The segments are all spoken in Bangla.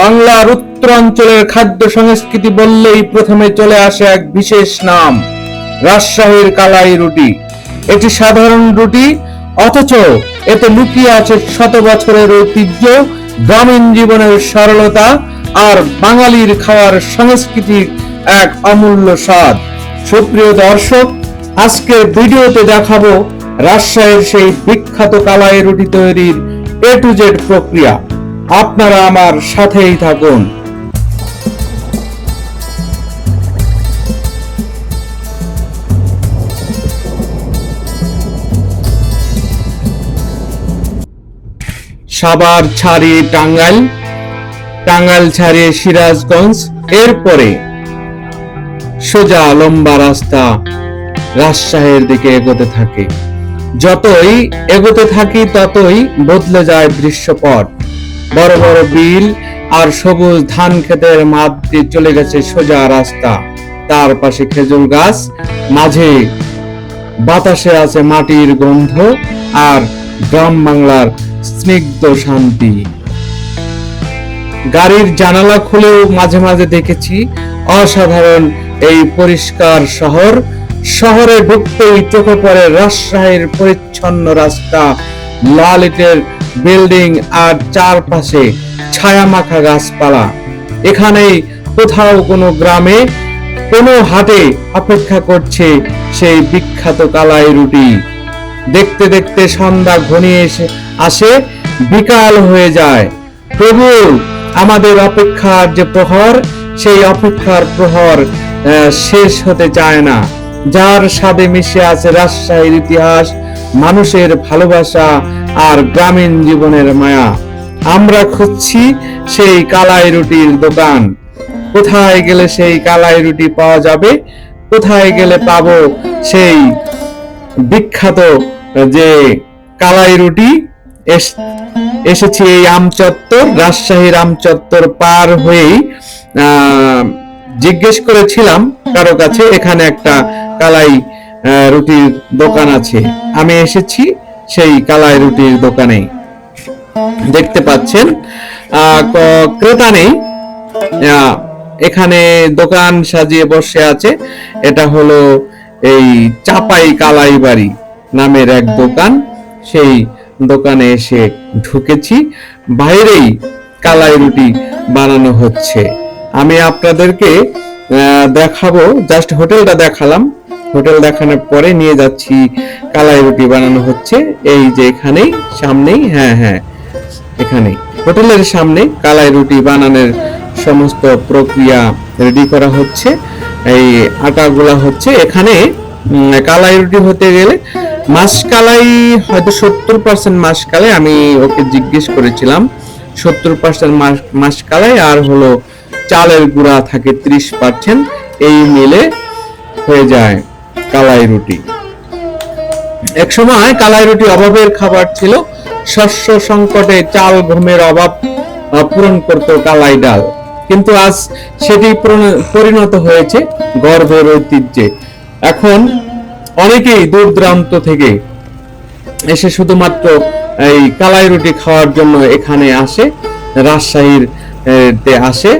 বাংলার উত্তরাঞ্চলের খাদ্য সংস্কৃতি বললেই প্রথমে চলে আসে এক বিশেষ নাম, রাজশাহীর কালাই রুটি। এটি সাধারণ রুটি, অথচ এতে লুকিয়ে আছে শত বছরের ঐতিহ্য, গ্রামীণ জীবনের সরলতা আর বাঙালির খাওয়ার সংস্কৃতির এক অমূল্য স্বাদ। সুপ্রিয় দর্শক, আজকের ভিডিওতে দেখাবো রাজশাহীর সেই বিখ্যাত কালাই রুটি তৈরির এ টু জেড প্রক্রিয়া। আপনারা আমার সাথেই থাকুন। সাভার ছাড়িয়ে টাঙ্গাইল টাঙ্গাইল ছাড়িয়ে সিরাজগঞ্জ, এরপরে সোজা লম্বা রাস্তা রাজশাহীর দিকে এগোতে থাকে। যতই এগোতে থাকি, ততই বদলে যায় দৃশ্যপট। বড় বড় বিল আর সবুজ ধান ক্ষেতের মাঠ দিয়ে চলে গেছে সোজা রাস্তা। তার পাশে খেজুর গাছ, মাঝে বাতাসে আছে মাটির গন্ধ আর গ্রাম বাংলার স্নিগ্ধ শান্তি। গাড়ির জানালা খুলেও মাঝে মাঝে দেখেছি অসাধারণ এই পরিষ্কার শহর। শহরে ঢুকতেই চোখে পড়ে রাজশাহীর পরিচ্ছন্ন রাস্তা, লাল ইটের বিল্ডিং আর চারপাশে ছায়া মাখা গাছপালা। এখানেই কোথাও কোনো গ্রামে, কোনো হাটে অপেক্ষা করছে সেই বিখ্যাত কালাই রুটি। দেখতে দেখতে সন্ধ্যা ঘনিয়ে এসে আসে, বিকাল হয়ে যায়। প্রভু, আমাদের অপেক্ষার যে প্রহর, সেই অপেক্ষার প্রহর শেষ হতে চায় না। যার স্বাদে মিশে আছে রাজশাহীর ইতিহাস, মানুষের ভালোবাসা আর গ্রামীণ জীবনের মায়া। আমরা খুঁজছি সেই কালাই রুটির দোকান। কোথায় গেলে সেই কালাই রুটি পাওয়া যাবে? কোথায় গেলে পাবো সেই বিখ্যাত যে কালাই রুটি? এস- এসেছি এই আমচত্বর, রাজশাহীর আমচত্বর পার হয়েই জিজ্ঞেস করেছিলাম কারও কাছে, এখানে একটা কালাই রুটির দোকান আছে। আমি এসেছি সেই কালাই রুটির দোকানে দেখতে পাচ্ছেন ক্রেতা নেই। এখানে দোকান সাজিয়ে বসে আছে। এটা হলো এই চাপাই কালাই বাড়ি নামের এক দোকান। সেই দোকানে এসে ঢুকেছি। বাইরেই কালাই রুটি বানানো হচ্ছে। আমি আপনাদেরকে দেখাবো, জাস্ট হোটেলটা দেখালাম। হোটেল দেখানোর পরে নিয়ে যাচ্ছি, কালাই রুটি বানানো হচ্ছে। এই যে এখানেই, সামনেই হ্যাঁ হ্যাঁ এখানে হোটেলের সামনে কালাই রুটি বানানোর সমস্ত প্রক্রিয়া রেডি করা হচ্ছে। এই আটাগুলা হচ্ছে এখানে কালাই রুটি হতে গেলে মাসকালাই হয়তো সত্তর পার্সেন্ট মাসকালাই আমি ওকে জিজ্ঞেস করেছিলাম। সত্তর পার্সেন্ট মাসকালাই আর হলো চালের গুঁড়া থাকে ত্রিশ পার্সেন্ট এই মিলে হয়ে যায়। কালাই রুটি। এক সময় কালাই রুটি অভাবের খাবার ছিল, শস্য সংকটে চাল গমের অভাব পূরণ করত কালাই ডাল। কিন্তু আজ সেটি পরিণত হয়েছে গর্বের ঐতিহ্যে। এখন অনেকেই দূর দূরান্ত থেকে এসে শুধুমাত্র এই কালাই রুটি খাওয়ার জন্য এখানে আসে, রাজশাহীর আসে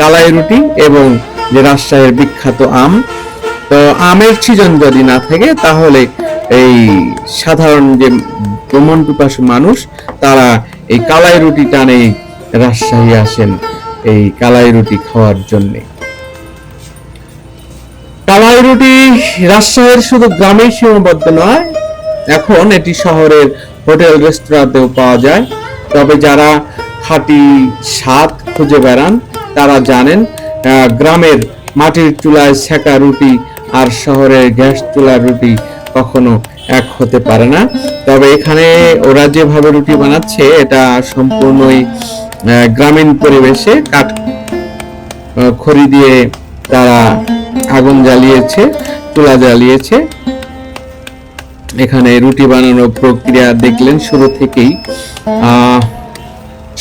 কালাই রুটি এবং যে রাজশাহীর বিখ্যাত আম। তো আমের সিজন যদি না থাকে, তাহলে এই সাধারণ যে ভ্রমণ পিপাসু মানুষ, তারা এই কালাই রুটি টানে রাজশাহী আসেন এই কালাই রুটি খাওয়ার জন্যে। কালাই রুটি রাজশাহীর শুধু গ্রামেই সীমাবদ্ধ নয়, এখন এটি শহরের হোটেল রেস্তোরাঁতেও পাওয়া যায়। তবে যারা খাঁটি স্বাদ খুঁজে বেড়ান, তারা জানেন গ্রামের মাটির চুলায় সেকা রুটি আর শহরের গ্যাস চুলার রুটি কখনো এক হতে পারে না। তবে এখানে ওরা যেভাবে রুটি বানাচ্ছে, এটা সম্পূর্ণই গ্রামীণ পরিবেশে কাঠ খড়ি দিয়ে তারা আগুন জ্বালিয়েছে চুলা জ্বালিয়েছে। এখানে রুটি বানানোর প্রক্রিয়া দেখলেন শুরু থেকেই।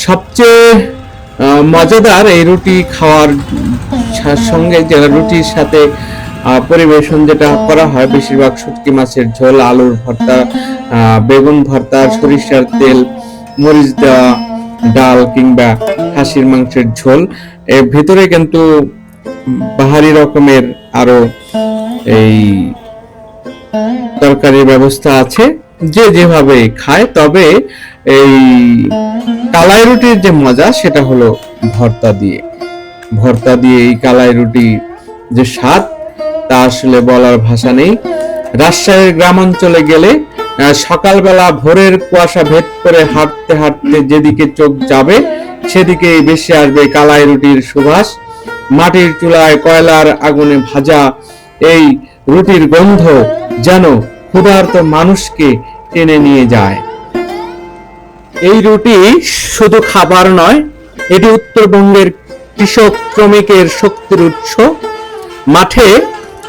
সবচেয়ে মজাদার এই রুটি খাওয়ার সঙ্গে যারা রুটির সাথে পরিবেশন যেটা করা হয় বেশিরভাগ শুটকি মাছের ঝোল আলুর ভর্তা বেগুন ভর্তা সরিষার তেল মরিচ দেওয়া ডাল কিংবা খাসির মাংসের ঝোল। এর ভিতরে কিন্তু বাহারি রকমের আরও এই তরকারির ব্যবস্থা আছে। যে যেভাবে খায় তবে এই কালাই রুটির যে মজা সেটা হলো ভর্তা দিয়ে। ভর্তা দিয়ে এই কালাই রুটি যে স্বাদ তা আসলে বলার ভাষা নেই। রাজশাহীর গ্রামাঞ্চলে গেলে সকালবেলা ভোরের কুয়াশা ভেদ করে হাঁটতে হাঁটতে যেদিকে চোখ যাবে, সেদিকেই বেশি আসবে কালাই রুটির সুবাস। মাটির চুলায় কয়লার আগুনে ভাজা এই রুটির গন্ধ যেন ক্ষুধার্ত মানুষকে টেনে নিয়ে যায়। এই রুটি শুধু খাবার নয়, এটি উত্তরবঙ্গের কৃষক শ্রমিকের শক্তির উৎস। মাঠে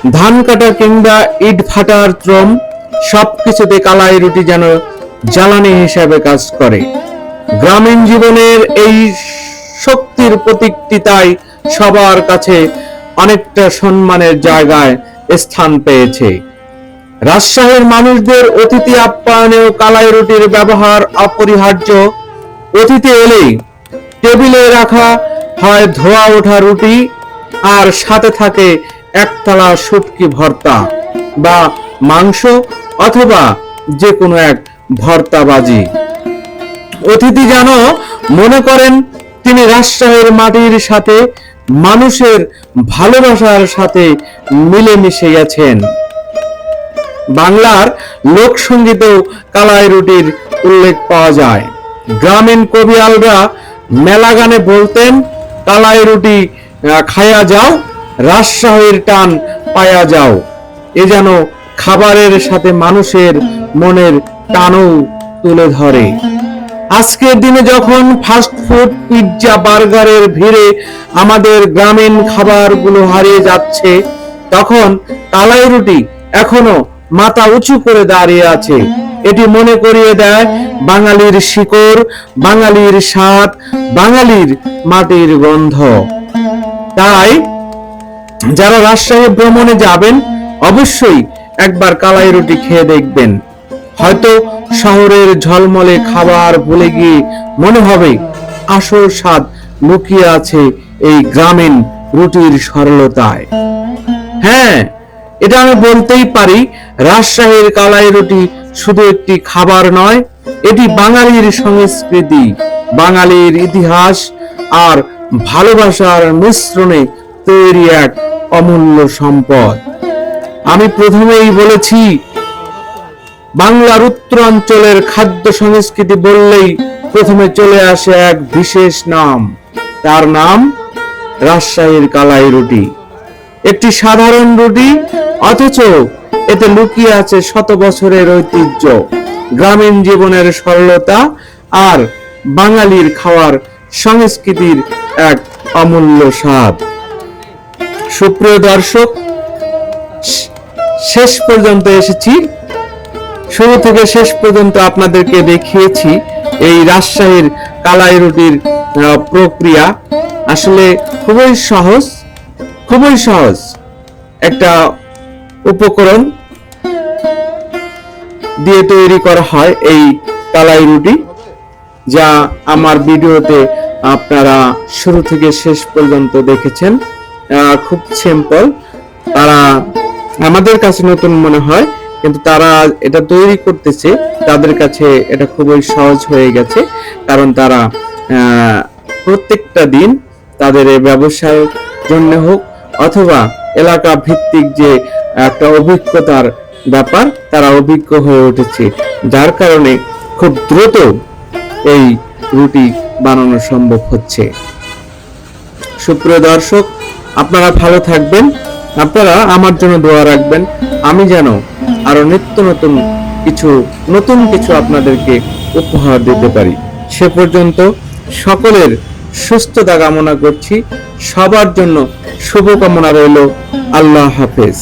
ধান কাটা কিংবা ইট ভাটার শ্রম, সবকিছুতে কালাই রুটি যেন জ্বালানি হিসাবে কাজ করে। গ্রামীণ জীবনের এই শক্তির প্রতীকটি তাই সবার কাছে অনেকটা সম্মানের জায়গায় স্থান পেয়েছে। রাজশাহীর মানুষদের অতিথি আপ্যায়নেও কালাই রুটির ব্যবহার অপরিহার্য। অতিথি এলেই টেবিলে রাখা হয় ধোয়া ওঠা রুটি, আর সাথে থাকে একতলা শুটকি ভর্তা বা মাংস অথবা যে কোনো এক ভর্তা বাজি অতিথি যেন মনে করেন, তিনি রাজশাহীর মাটির সাথে, মানুষের ভালোবাসার সাথে মিলেমিশে গেছেন বাংলার লোকসঙ্গীতেও কালাই রুটির উল্লেখ পাওয়া যায়। গ্রামীণ কবিয়ালরা মেলা গানে বলতেন, কালাই রুটি খায়া যাও রাজশাহীর টান পায়া যাও। এ যেন খাবারের সাথে মানুষের মনের টানও তুলে ধরে। আজকের দিনে যখন ফাস্ট ফুড পিৎজা বার্গারের ভিড়ে আমাদের গ্রামীণ খাবারগুলো হারিয়ে যাচ্ছে, তখন কালাই রুটি এখনও মাথা উঁচু করে দাঁড়িয়ে আছে। এটি মনে করিয়ে দেয় বাঙালির শিকড়, বাঙালির স্বাদ, বাঙালির মাটির গন্ধ। তাই যারা রাজশাহী ভ্রমণে যাবেন, অবশ্যই একবার কালাই রুটি খেয়ে দেখবেন। হয়তো শহরের ঝলমলে খাবার ভুলে গিয়ে মনে হবে, আসল স্বাদ লুকিয়ে আছে এই গ্রামীণ রুটির সরলতায়। হ্যাঁ এটা আমি বলতেই পারি, রাজশাহীর কালাই রুটি শুধু একটি খাবার নয়, এটি বাঙালির সংস্কৃতি, বাঙালির ইতিহাস আর ভালোবাসার মিশ্রণে তৈরি এক অমূল্য সম্পদ। আমি প্রথমেই বলেছি বাংলার উত্তরাঞ্চলের খাদ্য সংস্কৃতি বললেই প্রথমে চলে আসে এক বিশেষ নাম। তার নাম রাজশাহীর কালাই রুটি। একটি সাধারণ রুটি, অথচ এতে লুকিয়ে আছে শত বছরের ঐতিহ্য, গ্রামীণ জীবনের সরলতা আর বাঙালির খাওয়ার সংস্কৃতির এক অমূল্য স্বাদ। সুপ্রিয় দর্শক, শেষ পর্যন্ত এসেছি। শুরু থেকে শেষ পর্যন্ত আপনাদেরকে দেখিয়েছি এই রাজশাহীর কালাই রুটির প্রক্রিয়া। আসলে খুবই সহজ খুবই সহজ একটা উপকরণ দিয়ে তৈরি করা হয় এই কালাই রুটি, যা আমার ভিডিওতে আপনারা শুরু থেকে শেষ পর্যন্ত দেখেছেন। খুব সিম্পল তারা আমাদের কাছে নতুন মনে হয়, কিন্তু তারা এটা তৈরি করতেছে, তাদের কাছে এটা খুবই সহজ হয়ে গেছে, কারণ তারা প্রত্যেকটা দিন তাদের এই ব্যবসার জন্য হোক অথবা এলাকা ভিত্তিক যে একটা অভিজ্ঞতার ব্যাপার, তারা অভিজ্ঞ হয়ে উঠেছে, যার কারণে খুব দ্রুত এই রুটি বানানো সম্ভব হচ্ছে। সুপ্রিয় দর্শক আপনারা ভালো থাকবেন, আপনারা আমার জন্য দোয়া রাখবেন। আমি যেন আরও নিত্য নতুন কিছু নতুন কিছু আপনাদেরকে উপহার দিতে পারি। সে পর্যন্ত সকলের সুস্থতা কামনা করছি। সবার জন্য শুভকামনা রইল। আল্লাহ হাফেজ।